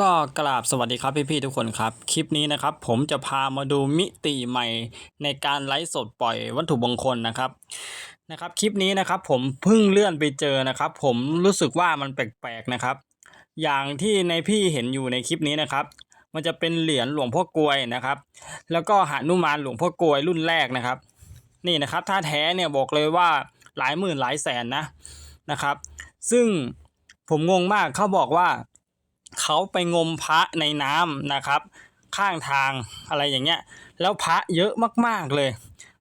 ก็กราบสวัสดีครับพี่ๆทุกคนครับ คลิปนี้นะครับ ผมจะพามาดูมิติใหม่ในการไลฟ์สดปล่อยวัตถุมงคลนะครับนะครับ คลิปนี้นะครับ ผมเพิ่งเลื่อนไปเจอนะครับ ผมรู้สึกว่ามันแปลกๆนะครับ อย่างที่ในพี่เห็นอยู่ในคลิปนี้นะครับ มันจะเป็นเหรียญหลวงพ่อกลวยนะครับ แล้วก็หานุมานหลวงพ่อกลวยรุ่นแรกนะครับ นี่นะครับถ้าแท้เนี่ยบอกเลยว่าหลายหมื่นหลายแสนนะนะครับ ซึ่งผมงงมากเขาบอกว่า เขาไปงมพระในน้ำนะครับ ข้างทางอะไรอย่างเงี้ย แล้วพระเยอะมากๆเลย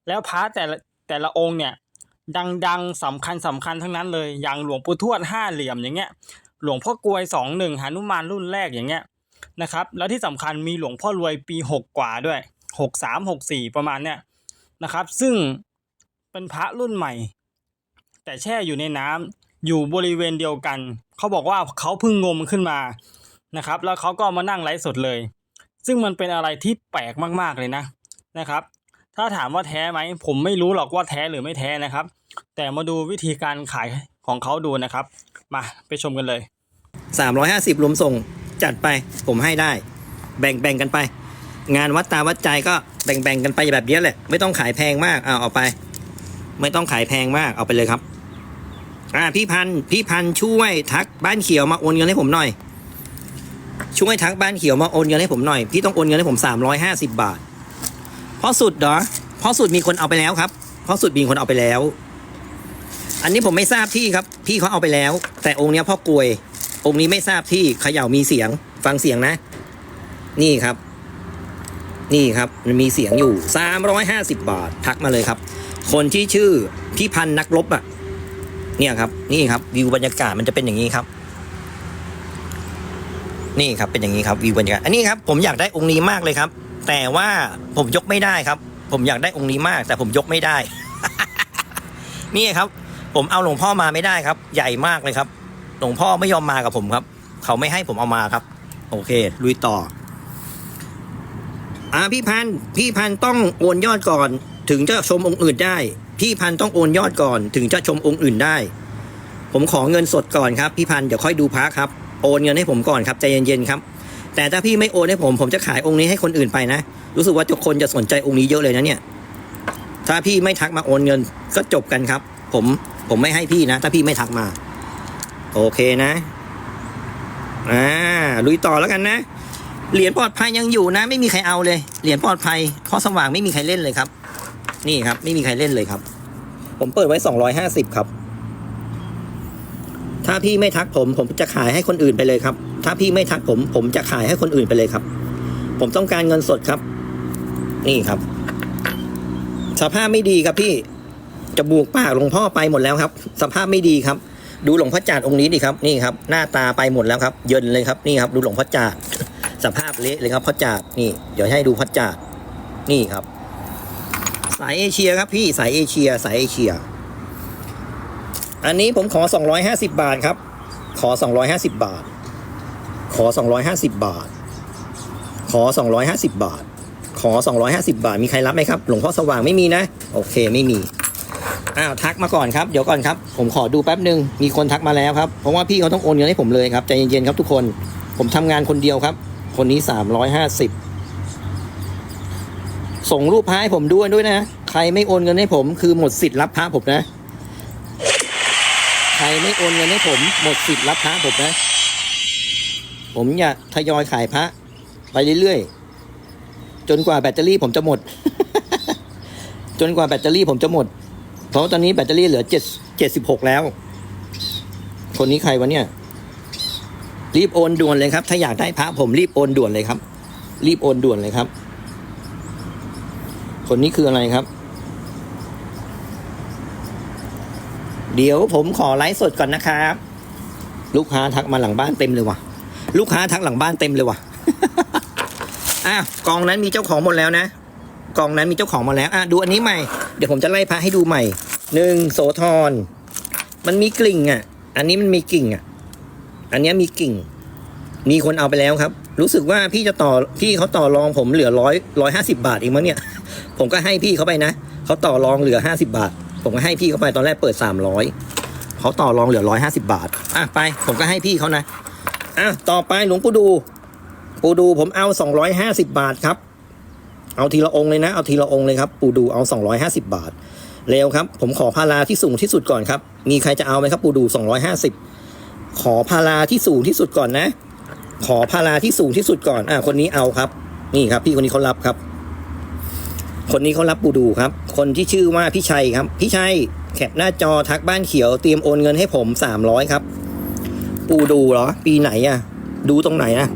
แล้วพระแต่ละแต่ละองค์เนี่ยดังๆสำคัญสำคัญทั้งนั้นเลยอย่างหลวงปู่ทวดห้าเหลี่ยมอย่างเงี้ยหลวงพ่อกลวยสองหนึ่งหนุมานรุ่นแรกอย่างเงี้ยนะครับ แล้วที่สำคัญมีหลวงพ่อรวยปีหกกว่าด้วยหกสามหกสี่ประมาณเนี้ยนะครับ ซึ่งเป็นพระรุ่นใหม่ แต่แช่อยู่ในน้ำอยู่บริเวณเดียวกัน เขาบอกว่าเขาเพิ่งงมขึ้นมา นะครับ แล้วเขาก็มานั่งไลฟ์สดเลย ซึ่งมันเป็นอะไรที่แปลกมากๆเลยนะนะครับ ถ้าถามว่าแท้ไหมผมไม่รู้หรอกว่าแท้หรือไม่แท้นะครับ แต่มาดูวิธีการขายของเขาดูนะครับ มาไปชมกันเลยสามร้อยห้าสิบรวมส่งจัดไปผมให้ได้ แบ่งแบ่งกันไป งานวัดตาวัดใจก็แบ่งแบ่งกันไปแบบนี้แหละ ไม่ต้องขายแพงมากเอาเอาไป ไม่ต้องขายแพงมากเอาไปเลยครับอ่าพี่พันพี่พันช่วยทักบ้านเขียวมาโอนเงินให้ผมหน่อย ช่วยทักบ้านเขียวมาโอนเงินให้ผมหน่อย พี่ต้องโอนเงินให้ผมสามร้อยห้าสิบบาทเพราะสุดเหรอเพราะสุดมีคนเอาไปแล้วครับเพราะสุดมีคนเอาไปแล้ว อันนี้ผมไม่ทราบที่ครับ พี่เขาเอาไปแล้ว แต่องค์เนี้ยพ่อกลวย องค์นี้ไม่ทราบที่เขย่ามีเสียง ฟังเสียงนะ นี่ครับ นี่ครับมันมีเสียงอยู่สามร้อยห้าสิบบาททักมาเลยครับ คนที่ชื่อพี่พันนักรบอะ เนี่ยครับ นี่ครับวิวบรรยากาศมันจะเป็นอย่างนี้ครับ นี่ครับเป็นอย่างนี้ครับวิวบรรยากาศอันนี้ครับผมอยากได้องค์นี้มากเลยครับ แต่ว่าผมยกไม่ได้ครับ ผมอยากได้องค์นี้มาก แต่ผมยกไม่ได้ นี่ครับ ผมเอาหลวงพ่อมาไม่ได้ครับ ใหญ่มากเลยครับ หลวงพ่อไม่ยอมมากับผมครับ เขาไม่ให้ผมเอามาครับ โอเค ลุยต่อ อ่าพี่พันพี่พันต้องโอนยอดก่อน ถึงจะชมองค์อื่นได้ พี่พันต้องโอนยอดก่อน ถึงจะชมองค์อื่นได้ ผมขอเงินสดก่อนครับ พี่พันเดี๋ยวค่อยดูพระครับ โอนเงินให้ผมก่อนครับใจเย็นๆครับ แต่ถ้าพี่ไม่โอนให้ผมผมจะขายองค์นี้ให้คนอื่นไปนะ รู้สึกว่าทุกคนจะสนใจองค์นี้เยอะเลยนะเนี่ย ถ้าพี่ไม่ทักมาโอนเงินก็จบกันครับ ผมผมไม่ให้พี่นะ ถ้าพี่ไม่ทักมา โอเคนะอ่าลุยต่อแล้วกันนะเหรียญปลอดภัยยังอยู่นะ ไม่มีใครเอาเลยเหรียญปลอดภัยข้อสว่างไม่มีใครเล่นเลยครับ นี่ครับ ไม่มีใครเล่นเลยครับ ผมเปิดไว้สองร้อยห้าสิบครับ ถ้าพี่ไม่ทักผม ผมจะขายให้คนอื่นไปเลยครับ ถ้าพี่ไม่ทักผม ผมจะขายให้คนอื่นไปเลยครับ ผมต้องการเงินสดครับ นี่ครับ สภาพไม่ดีครับพี่จมูกปากหลวงพ่อไปหมดแล้วครับ สภาพไม่ดีครับ ดูหลวงพ่อจาดองค์นี้ดิครับ นี่ครับ หน้าตาไปหมดแล้วครับ เยินเลยครับ นี่ครับ ดูหลวงพ่อจาดสภาพเละเลยครับพ่อจาดนี่ เดี๋ยวให้ดูพ่อจาดนี่ครับ สายเอเชียครับพี่ สายเอเชีย สายเอเชีย อันนี้ผมขอ 250 บาทครับ ขอ 250 บาท ขอ 250 บาท ขอ 250 บาท ขอ 250 บาท มีใครรับไหมครับ หลวงพ่อสว่างไม่มีนะ โอเคไม่มี อ้าวทักมาก่อนครับ เดี๋ยวก่อนครับ ผมขอดูแป๊บหนึ่งมีคนทักมาแล้วครับ เพราะว่าพี่เขาต้องโอนเงินให้ผมเลยครับ ใจเย็นๆครับทุกคน ผมทำงานคนเดียวครับ คนนี้ 350ส่งรูปพระให้ผมด้วยด้วยนะ ใครไม่โอนเงินให้ผมคือหมดสิทธิ์รับพระผมนะ รไม่โอนเงินให้ผมหมดสิทธิ์รับพระผมนะ ผมอยากทยอยขายพระ ไปเรื่อยๆ จนกว่าแบตเตอรี่ผมจะหมด จนกว่าแบตเตอรี่ผมจะหมด เพราะตอนนี้แบตเตอรี่เหลือเจ็ดเจ็ดสิบหกแล้ว คนนี้ใครวะเนี่ย รีบโอนด่วนเลยครับ ถ้าอยากได้พระผมรีบโอนด่วนเลยครับ รีบโอนด่วนเลยครับ คนนี้คืออะไรครับ เดี๋ยวผมขอไลฟ์สดก่อนนะครับ ลูกค้าทักมาหลังบ้านเต็มเลยว่ะ ลูกค้าทักหลังบ้านเต็มเลยว่ะอะกองนั้นมีเจ้าของหมดแล้วนะกองนั้นมีเจ้าของหมาแล้วอะดูอันนี้ใหม่เดี๋ยวผมจะไล่พระให้ดูใหม่หนึ่งโสธรมันมีกลิ่งอะ อันนี้มันมีกลิ่งอะ อันนี้มีกลิ่ง มีคนเอาไปแล้วครับ รู้สึกว่าพี่จะต่อพี่เขาต่อรองผมเหลือร้อยร้อยห้าสิบาทเองมั้งเนี่ย ผมก็ให้พี่เขาไปนะเขาต่อรองเหลือห้าสิบาท ผมก็ให้พี่เขาไปตอนแรกเปิดสามร้อยเขาต่อรองเหลือร้อยห้าสิบาท อะไป ผมก็ให้พี่เขานะอะต่อไปหลวงปู่ดูปู่ดูผมเอาสองร้อยห้าสิบาทครับ เอาทีละองค์เลยนะ เอาทีละองค์เลยครับ ปู่ดูเอาสองร้อยห้าสิบาท เร็วครับ ผมขอพาราที่สูงที่สุดก่อนครับ มีใครจะเอาไหมครับปู่ดูสองร้อยห้าสิบขอพาราที่สูงที่สุดก่อนนะ ขอพาราที่สูงที่สุดก่อน อ่าคนนี้เอาครับ นี่ครับ พี่คนนี้เขารับครับ คนนี้เขารับปูดูครับ คนที่ชื่อว่าพี่ชัยครับ พี่ชัยแคปหน้าจอทักบ้านเขียวเตรียมโอนเงินให้ผมสามร้อยครับ ปูดูเหรอ ปีไหนอะดูตรงไหนอะ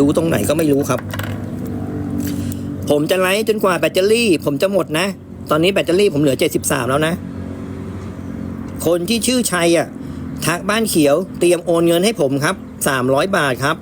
ดูตรงไหนก็ไม่รู้ครับ ผมจะไลฟ์จนกว่าแบตเตอรี่ ผมจะหมดนะ ตอนนี้แบตเตอรี่ผมเหลือเจ็ดสิบสามแล้วนะ คนที่ชื่อชัยอะทักบ้านเขียวเตรียมโอนเงินให้ผมครับสามร้อยบาทครับ